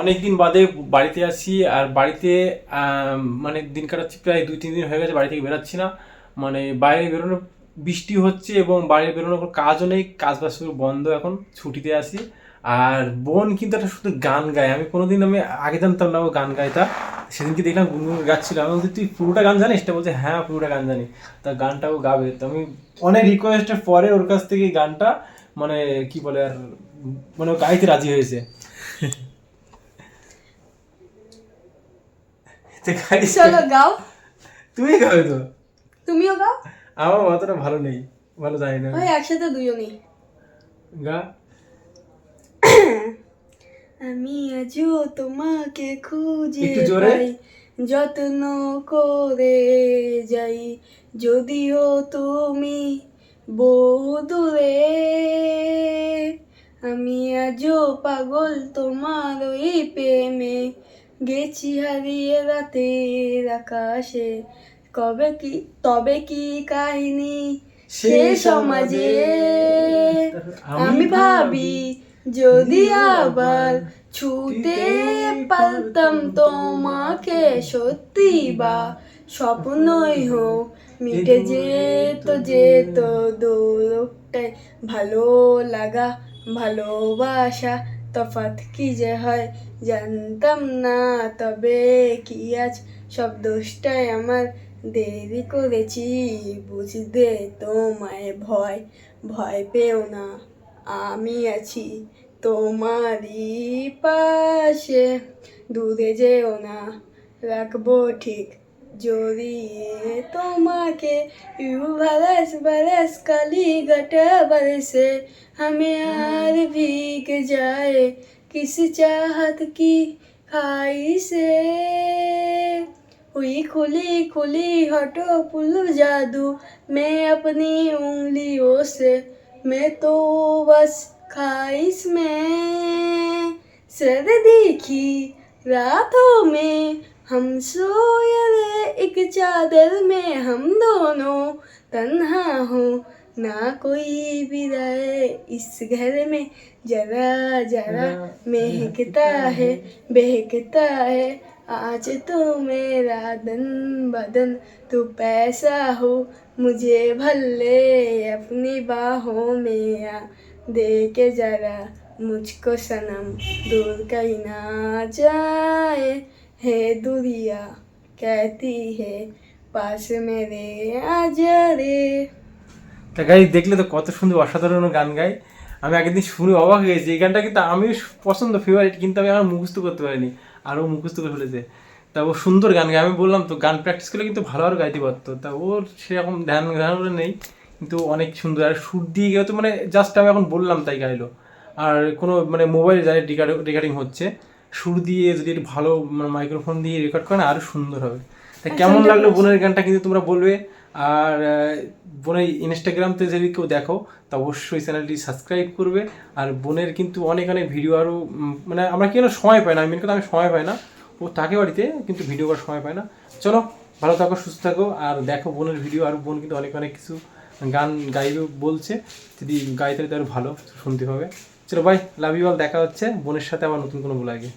অনেক দিন বাদে বাড়িতে আসি, আর বাড়িতে মানে দিন কাটাচ্ছি প্রায় দুই, তিন দিন হয়ে গেছে বাড়ি থেকে বেরোচ্ছি না। মানে বাইরে বেরোনো, বৃষ্টি হচ্ছে এবং বাইরে বেরোনোর কোনো কাজও নেই কাজ বাজ বন্ধ এখন, ছুটিতে আসি আর বোন কিন্তু একটা শুধু গান গায়, আমি কোনোদিন আমি আগে জানতাম না ও গান গায়। তা সেদিনকে দেখলাম গুনগুন গাচ্ছিল, আমি বলছি, তুই পুরোটা গান জানিস? তা বলছে হ্যাঁ পুরোটা গান জানি। তা গানটাও গাবে। তো আমি অনেক রিকোয়েস্টের পরে ওর কাছ থেকে গানটা মানে কি বলে আর মানে গাইতে রাজি হয়েছে তো গাইছে। চলো গাও? তুমি গাবে তো? তুমিও গাও? আমার অতটা ভালো নেই ভালো জানি না। ওই একসাথে দুজনেই গা। আমি আজও তোমাকে খুঁজে একটু জোরে। যত্ন করে যাই। যদিও তুমি বহু দূরে আমি আজও পাগল তোমার ওই প্রেমে। গেছি হারিয়ে রাতের আকাশে। কবে কি তবে কি কাহিনী সে সমাজে? আমি ভাবি যদি আবার ছুতে পারতাম তোমাকে সত্যি বা স্বপ্নই হোক মিটে যেত যেত দৌড়টাই ভালো লাগা ভালোবাসা তফাৎ কি যে হয় জানতাম না, তবে কি আজ সব দোষটাই আমার। দেরি করেছি বুঝতে তোমায় ভয় ভয় পেও না। আমি আছি তোমারই পাশে, দূরে যেও না। রাখব ঠিক জড়িয়ে তোমাকে ইউ बरस बरस कली गटा बरसे हमें यार भीग जाए किस चाहत की खाई से हुई खुली खुली हटो पुल जादू मैं अपनी उंगलियों से मैं तो बस ख्वाहिश में सर्दी की रातों में हम सोए रहे एक चादर में हम दोनों तन्हा हो। ना कोई भी रहे इस घर में जरा जरा महकता है बहकता है। आज तो मेरा दन बदन तू पैसा हो मुझे भले अपनी बाहों में आ। दे के जरा मुझको सनम दूर कहीं ना जाए। है दुनिया कहती है पास मेरे आजा रे তা গাই দেখলে তো কত সুন্দর অসাধারণ গান গায় আমি আগের দিন শুনে অবাক হয়ে গেছি এই গানটা কিন্তু আমি পছন্দ ফেভারিট কিন্তু আমি আমার মুখস্থ করতে পারিনি আর ও মুখস্থ করে ফেলেছে তা ও সুন্দর গান গায় আমি বললাম তো গান প্র্যাকটিস করলে কিন্তু ভালো আর গাইতে পারতো তা ওর সেরকম ধ্যান ধ্যান করে নেই কিন্তু অনেক সুন্দর আর সুর দিয়ে গেলে তো মানে জাস্ট আমি এখন বললাম তাই গাইলো আর কোনো মানে মোবাইল যাদের রেকর্ডিং হচ্ছে সুর দিয়ে যদি একটু ভালো মানে মাইক্রোফোন দিয়ে রেকর্ড করে আরও সুন্দর হবে। তা কেমন লাগল বোনের গানটা কিন্তু তোমরা বলবে। আর বোনের ইনস্টাগ্রামতে যদি কেউ দেখো তা অবশ্যই চ্যানেলটি সাবস্ক্রাইব করবে। আর বোনের কিন্তু অনেক অনেক ভিডিও আরও মানে আমরা কেন সময় পাই না মেন কথা আমি সময় পাই না। ও থাকে বাড়িতে কিন্তু ভিডিও করার সময় পায় না। চলো ভালো থাকো সুস্থ থাকো। আর দেখো বোনের ভিডিও আর বোন কিন্তু অনেক অনেক কিছু গান গাইবে বলছে। যদি গাইতে তো আরও ভালো শুনতে হবে। চলো ভাই লাভ ইউ অল দেখা হচ্ছে। বোনের সাথে আবার নতুন কোনো ব্লগে